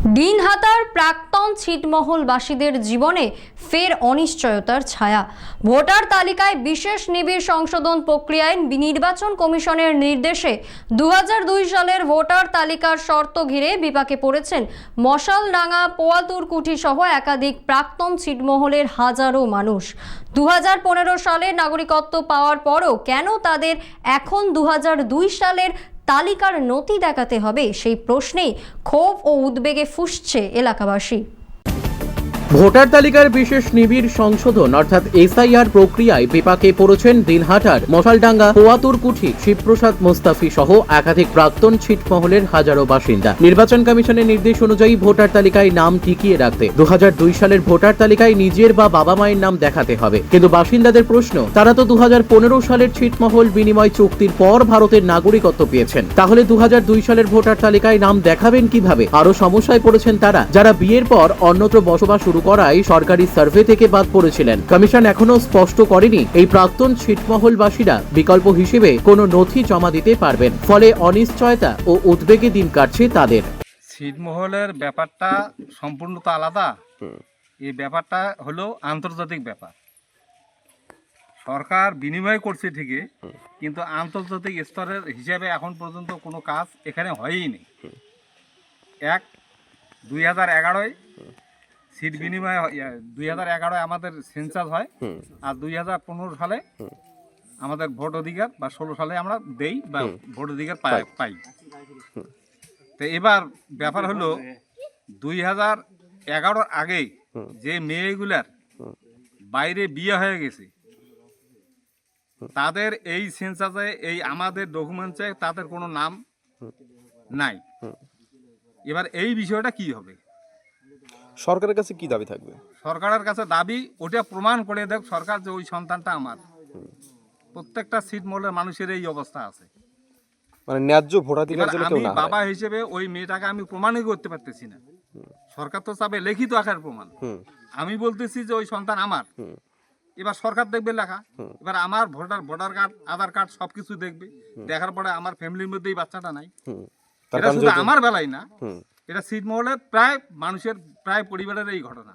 দিনহাতার প্রাক্তন ছিটমহলবাসীদের জীবনে ফের অনিশ্চয়তার ছায়া। ভোটার তালিকায় বিশেষ নিবিড় সংশোধন প্রক্রিয়ায় নির্বাচন কমিশনের নির্দেশে দু হাজার দুই সালের ভোটার তালিকার শর্ত ঘিরে বিপাকে পড়েছেন মশালডাঙ্গা পোয়াতুরকুঠি সহ একাধিক প্রাক্তন ছিটমহলের হাজারো মানুষ। দু হাজার পনেরো সালে নাগরিকত্ব পাওয়ার পরও কেন তাদের এখন দু হাজার দুই সালের তালিকার নথি দেখাতে হবে সেই প্রশ্নেই ক্ষোভ ও উদ্বেগে ফুসছে এলাকাবাসী। ভোটার তালিকার বিশেষ নিবিড় সংশোধন, অর্থাৎ এসআইআর প্রক্রিয়ায় বিপাকে পড়েছেন দিনহাটার মশালডাঙ্গা পোয়াতুরকুঠি শিবপ্রসাদ মোস্তাফি সহ একাধিক প্রাক্তন ছিটমহলের হাজারো বাসিন্দা। নির্বাচন কমিশনের নির্দেশ অনুযায়ী ভোটার তালিকায় নাম টিকিয়ে রাখতে, দুহাজার দুই সালের ভোটার তালিকায় নিজের বা বাবা মায়ের নাম দেখাতে হবে। কিন্তু বাসিন্দাদের প্রশ্ন, তারা তো দু হাজার পনেরো সালের ছিটমহল বিনিময় চুক্তির পর ভারতের নাগরিকত্ব পেয়েছেন। তাহলে দু হাজার দুই সালের ভোটার তালিকায় নাম দেখাবেন কীভাবে? আরও সমস্যায় পড়েছেন তারা, যারা বিয়ের পর অন্যত্র বসবাস শুরু করায় সরকারি সার্ভে থেকে বাদ পড়েছিলেন। কমিশন এখনও স্পষ্ট করেনি এই প্রাক্তন ছিটমহলবাসীরা বিকল্প হিসেবে কোনো নথি জমা দিতে পারবেন। ফলে অনিশ্চয়তা ও উদ্বেগে দিন কাটছে তাদের। ছিটমহলের ব্যাপারটা সম্পূর্ণ তো আলাদা। এই ব্যাপারটা হলো আন্তর্জাতিক ব্যাপার। সরকার বিনিময় করছে ঠিকই কিন্তু আন্তর্জাতিক স্তরের হিসাবে এখন পর্যন্ত কোনো কাজ এখানে হয়ই নেই এক দুই হাজার এগারোয় সিট বিনিময় দুই হাজার এগারোয় আমাদের সেন্সাস হয় আর দুই হাজার পনেরো সালে আমাদের ভোট অধিকার বা ষোলো সালে আমরা দেই বা ভোট অধিকার পাই পাই। তো এবার ব্যাপার হলো দুই হাজার এগারোর আগে যে মেয়েগুলার বাইরে বিয়ে হয়ে গেছে তাদের এই সেন্সাসে এই আমাদের ডকুমেন্টসে তাদের কোনো নাম নাই। এবার এই বিষয়টা কি হবে? সরকারের কাছে কি দাবি থাকবে? সরকারের কাছে দাবি ওটা প্রমাণ করে দেখ সরকার যে ওই সন্তানটা আমার। প্রত্যেকটা সিট মোলের মানুষের এই অবস্থা আছে। মানে ন্যায্য ভোটাধিকার যেন কেউ না বাবা হিসেবে ওই মেয়েটাকে আমি প্রমাণই করতে পারতেছি না। সরকার তো চাবে লিখিত আকার প্রমাণ। আমি বলতেছি যে ওই সন্তান আমার। এবার সরকার দেখবে লেখা। এবার আমার voter voter card Aadhaar card সবকিছু দেখবে। দেখার পরে আমার ফ্যামিলির মধ্যেই বাচ্চাটা নাই। এটা শুধু আমার বেলায় না। এটা ছিটমহলের প্রায় মানুষের প্রায় পরিবারের এই ঘটনা।